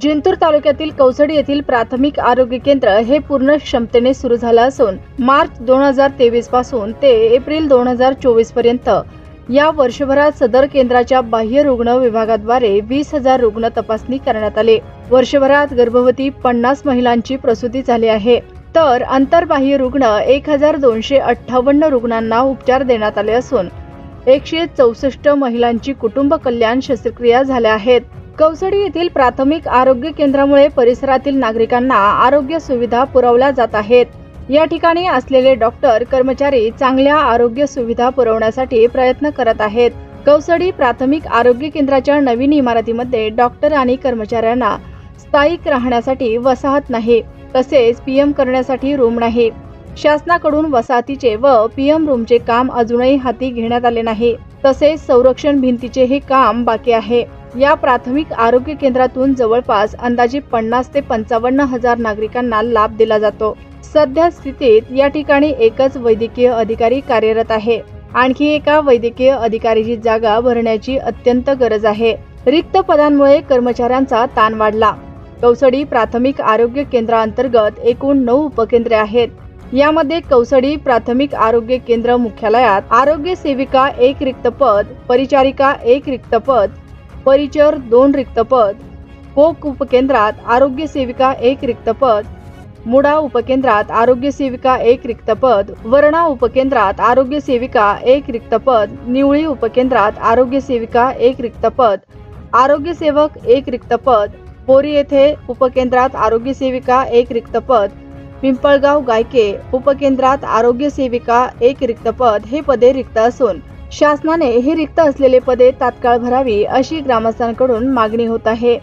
जिंतूर तालुक्यातील कौसडी येथील प्राथमिक आरोग्य केंद्र हे पूर्ण क्षमतेने सुरू झालं असून मार्च दोन हजार तेवीसपासून ते एप्रिल दोन हजार चोवीसपर्यंत या वर्षभरात सदर केंद्राच्या बाह्य रुग्ण विभागाद्वारे वीस हजार रुग्ण तपासणी करण्यात आले. वर्षभरात गर्भवती पन्नास महिलांची प्रसूती झाली आहे. तर आंतरबाह्य रुग्ण एक हजार दोनशे अठ्ठावन्न रुग्णांना उपचार देण्यात आले असून एकशे चौसष्ट महिलांची कुटुंब कल्याण शस्त्रक्रिया झाल्या आहेत. कवसडी येथील प्राथमिक आरोग्य केंद्रामुळे परिसरातील नागरिकांना आरोग्य सुविधा पुरवल्या जात आहेत. या ठिकाणी असलेले डॉक्टर कर्मचारी चांगल्या आरोग्य सुविधा पुरवण्यासाठी प्रयत्न करत आहेत. कवसडी प्राथमिक आरोग्य केंद्राच्या नवीन इमारतीमध्ये डॉक्टर आणि कर्मचाऱ्यांना स्थायिक राहण्यासाठी वसाहत नाही तसेच पीएम करण्यासाठी रूम नाही. शासनाकडून वसाहतीचे व पीएम रूमचे काम अजूनही हाती घेण्यात आले नाही तसेच संरक्षण भिंतीचेही काम बाकी आहे. या प्राथमिक आरोग्य केंद्रातून जवळपास अंदाजे पन्नास ते पंचावन्न हजार नागरिकांना लाभ दिला जातो. सध्या स्थितीत या ठिकाणी एकच वैद्यकीय अधिकारी कार्यरत आहे. आणखी एका वैद्यकीय अधिकारीची जागा भरण्याची अत्यंत गरज आहे. रिक्त पदांमुळे कर्मचाऱ्यांचा ताण वाढला. कौसडी प्राथमिक आरोग्य केंद्राअंतर्गत एकूण नऊ उपकेंद्रे आहेत. यामध्ये कौसडी प्राथमिक आरोग्य केंद्र मुख्यालयात आरोग्य सेविका एक रिक्त पद परिचारिका एक रिक्त पद परिचर दोन रिक्त पद कोक उपकेंद्रात आरोग्य सेविका एक रिक्त पद मुडा उपकेंद्रात आरोग्य सेविका एक रिक्त पद वर्णा उपकेंद्रात आरोग्य सेविका एक रिक्त पद निवळी उपकेंद्रात आरोग्य सेविका एक रिक्त पद आरोग्य सेवक एक रिक्त पद बोरी येथे उपकेंद्रात आरोग्य सेविका एक रिक्त पद पिंपळगाव गायके उपकेंद्रात आरोग्य सेविका एक रिक्त पद हे पदे रिक्त असून शासनाने ही रिक्त असलेले पदे तात्काळ भरावी अशी ग्रामस्थांकडून मागणी होत आहे.